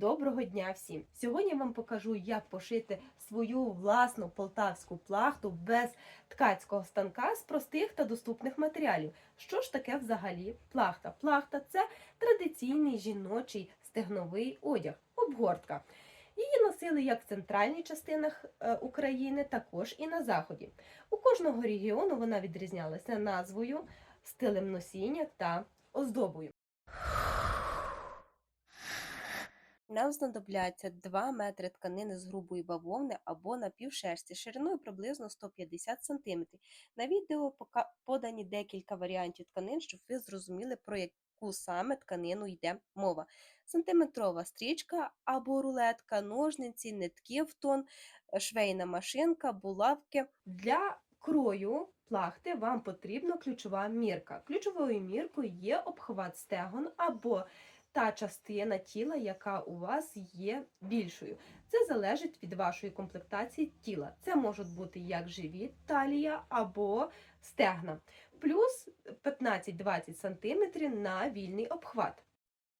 Доброго дня всім! Сьогодні я вам покажу, як пошити свою власну полтавську плахту без ткацького станка з простих та доступних матеріалів. Що ж таке взагалі плахта? Плахта це традиційний жіночий стегновий одяг, обгортка. Її носили як в центральній частинах е, України, також і на заході. У кожного регіону вона відрізнялася назвою, стилем носіння та оздобою. Нам знадобляться 2 метри тканини з грубої бавовни або напівшерсті шириною приблизно 150 см. На відео подані декілька варіантів тканин, щоб ви зрозуміли, про яку саме тканину йде мова. Сантиметрова стрічка або рулетка, ножниці, нитки в тон, е, швейна машинка, булавки. Для крою плахти вам потрібна ключова мірка. Ключовою міркою є обхват стегон або та частина тіла, яка у вас є більшою. Це залежить від вашої комплектації тіла. Це можуть бути як живіт, талія або стегна, плюс 15-20 см на вільний обхват.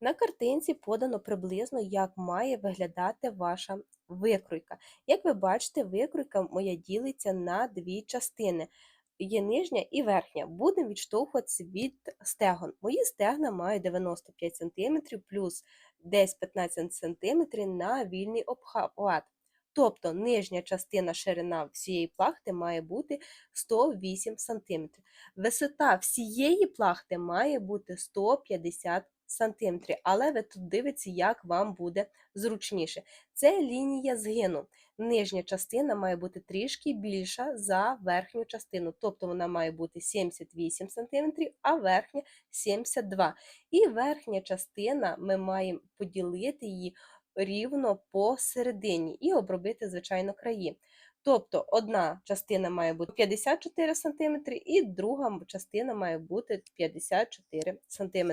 На картинці подано приблизно, як має виглядати ваша викройка. Як ви бачите, викройка моя ділиться на дві частини. Є нижня і верхня. Будемо відштовхуватися від стегон. Мої стегна мають 95 см плюс десь 15 см на вільний обхват. Тобто нижня частина ширина всієї плахти має бути 108 см. Висота всієї плахти має бути 150 см. Але ви тут дивіться, як вам буде зручніше. Це лінія згину. Нижня частина має бути трішки більша за верхню частину, тобто вона має бути 78 см, а верхня 72 І верхня частина ми маємо поділити її рівно посередині і обробити, звичайно, краї. Тобто одна частина має бути 54 см, і друга частина має бути 54 см.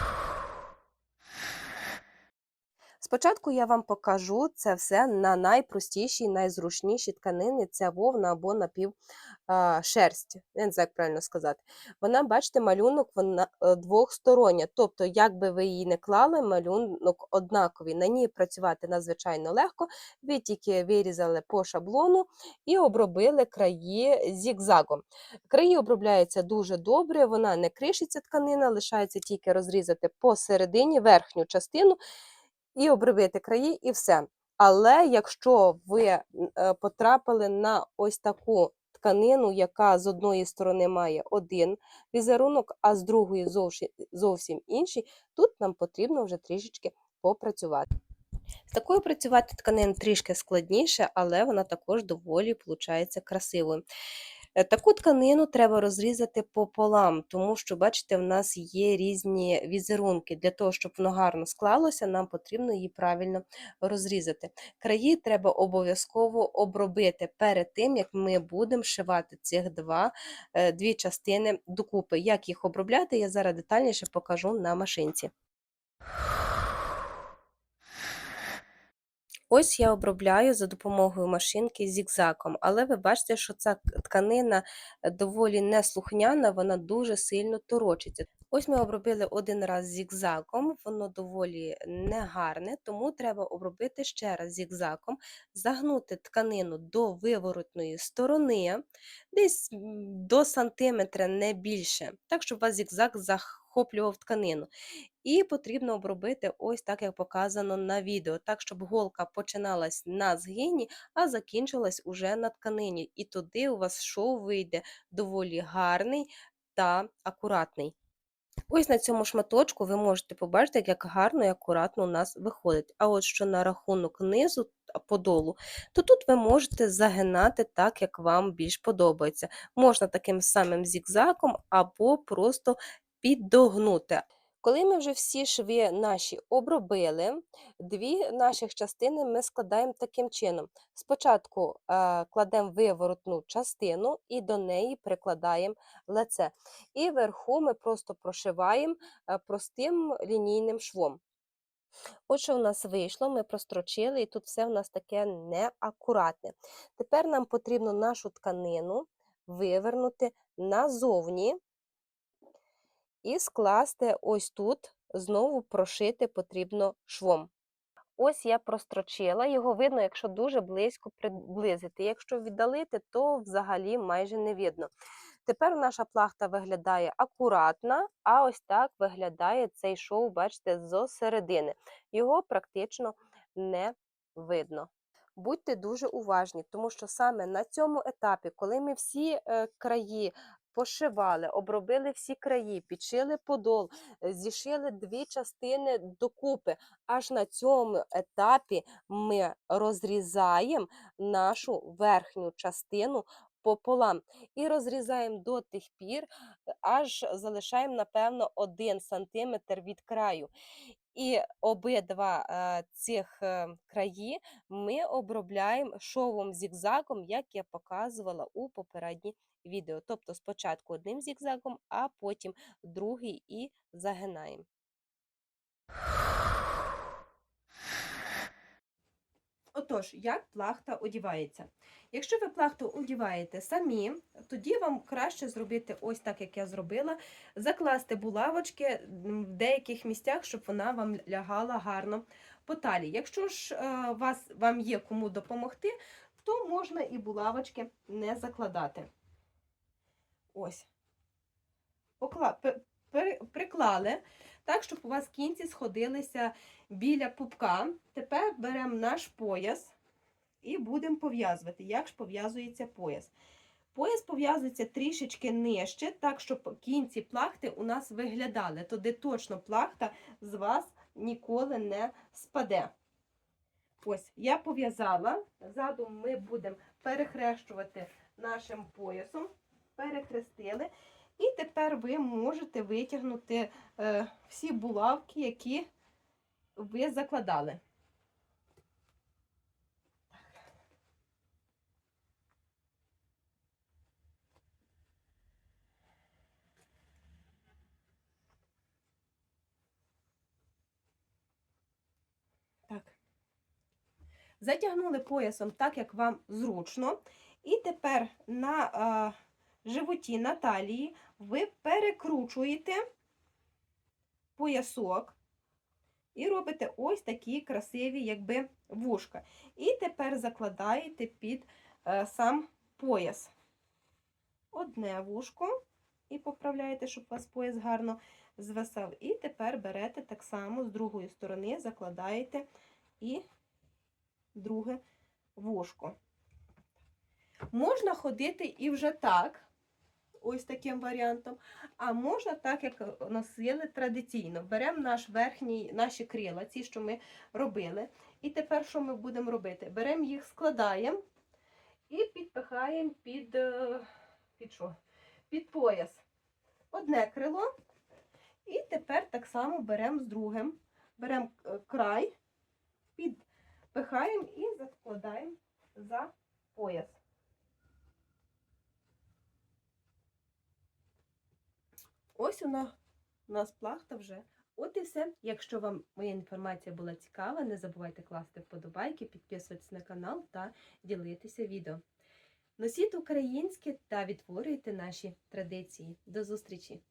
Спочатку я вам покажу це все на найпростішій, найзручнішій тканини це вовна або напівшерсть. Я не знаю, як правильно сказати. Вона, бачите, малюнок вона е, двохстороння. Тобто, як би ви її не клали, малюнок однаковий. На ній працювати надзвичайно легко. Ви тільки вирізали по шаблону і обробили краї зігзагом. Краї обробляються дуже добре, вона не кришиться тканина, лишається тільки розрізати посередині верхню частину і обробити краї, і все. Але якщо ви е, потрапили на ось таку тканину, яка з одної сторони має один візерунок, а з другої зовсім, інший, тут нам потрібно вже трішечки попрацювати. З такою працювати тканин трішки складніше, але вона також доволі виходить красивою. Е, Таку тканину треба розрізати пополам, тому що, бачите, в нас є різні візерунки. Для того, щоб воно гарно склалося, нам потрібно її правильно розрізати. Краї треба обов'язково обробити перед тим, як ми будемо шивати цих два, е, дві частини докупи. Як їх обробляти, я зараз детальніше покажу на машинці. Ось я обробляю за допомогою машинки зігзаком, але ви бачите, що ця тканина е, доволі неслухняна, вона дуже сильно торочиться. Ось ми обробили один раз зігзаком, воно доволі негарне, тому треба обробити ще раз зігзаком, загнути тканину до виворотної сторони, десь до сантиметра, не більше, так, щоб у вас зігзак захоплював тканину. І потрібно обробити ось так, як показано на відео, так, щоб голка починалась на згині, а закінчилась уже на тканині. І туди у вас шов вийде доволі гарний та акуратний. Ось на цьому шматочку ви можете побачити, як гарно і акуратно у нас виходить. А от що на рахунок низу подолу, то тут ви можете загинати так, як вам більш подобається. Можна таким самим зігзаком або просто піддогнути. Коли ми вже всі шви наші обробили, дві наших частини ми складаємо таким чином. Спочатку е, кладемо виворотну частину і до неї прикладаємо лице. І вверху ми просто прошиваємо е, простим лінійним швом. От що в нас вийшло, ми прострочили, і тут все в нас таке неакуратне. Тепер нам потрібно нашу тканину вивернути назовні і скласти ось тут знову прошити потрібно швом. Ось я прострочила, його видно, якщо дуже близько приблизити. Якщо віддалити, то взагалі майже не видно. Тепер наша плахта виглядає акуратна, а ось так виглядає цей шов, бачите, зсередини. Його практично не видно. Будьте дуже уважні, тому що саме на цьому етапі, коли ми всі е, краї пошивали, обробили всі краї, підшили подол, е, зішили дві частини докупи, аж на цьому етапі ми розрізаємо нашу верхню частину пополам і розрізаємо до тих пір, е, аж залишаємо, напевно, 1 см від краю. І обидва е, цих е, краї ми обробляємо шовом зігзагом, як я показувала у попередній відео. Тобто спочатку одним зігзагом, а потім другий і загинаємо. Отож, як плахта одівається? Якщо ви плахту одіваєте самі, тоді вам краще зробити ось так, як я зробила, закласти булавочки в деяких місцях, щоб вона вам лягала гарно по талії. Якщо ж е, вас, вам є кому допомогти, то можна і булавочки не закладати. Ось. Покла... Приклали так, щоб у вас кінці сходилися біля пупка. Тепер беремо наш пояс і будемо пов'язувати. Як ж пов'язується пояс? Пояс пов'язується трішечки нижче, так, щоб кінці плахти у нас виглядали. Туди точно плахта з вас ніколи не спаде. Ось, я пов'язала. Ззаду ми будемо перехрещувати нашим поясом. Перехрестили. І тепер ви можете витягнути е, всі булавки, які ви закладали. Так. Затягнули поясом так, як вам зручно. І тепер на а, животі на талії ви перекручуєте поясок і робите ось такі красиві, якби вушка. І тепер закладаєте під е, сам пояс. Одне вушко, і поправляєте, щоб у вас пояс гарно звисав. І тепер берете так само з другої сторони, закладаєте і друге вушко. Можна ходити і вже так, ось таким варіантом, а можна так, як носили традиційно. Беремо наш верхній, наші крила, ці, що ми робили. І тепер що ми будемо робити? Беремо їх, складаємо і підпихаємо під, е, під що? Під пояс. Одне крило. І тепер так само беремо з другим. Беремо е, край, підпихаємо і закладаємо за пояс. Ось вона у нас плахта вже. От і все. Якщо вам моя інформація була цікава, не забувайте класти вподобайки, підписуватися на канал та ділитися відео. Носіть українське та відтворюйте наші традиції. До зустрічі!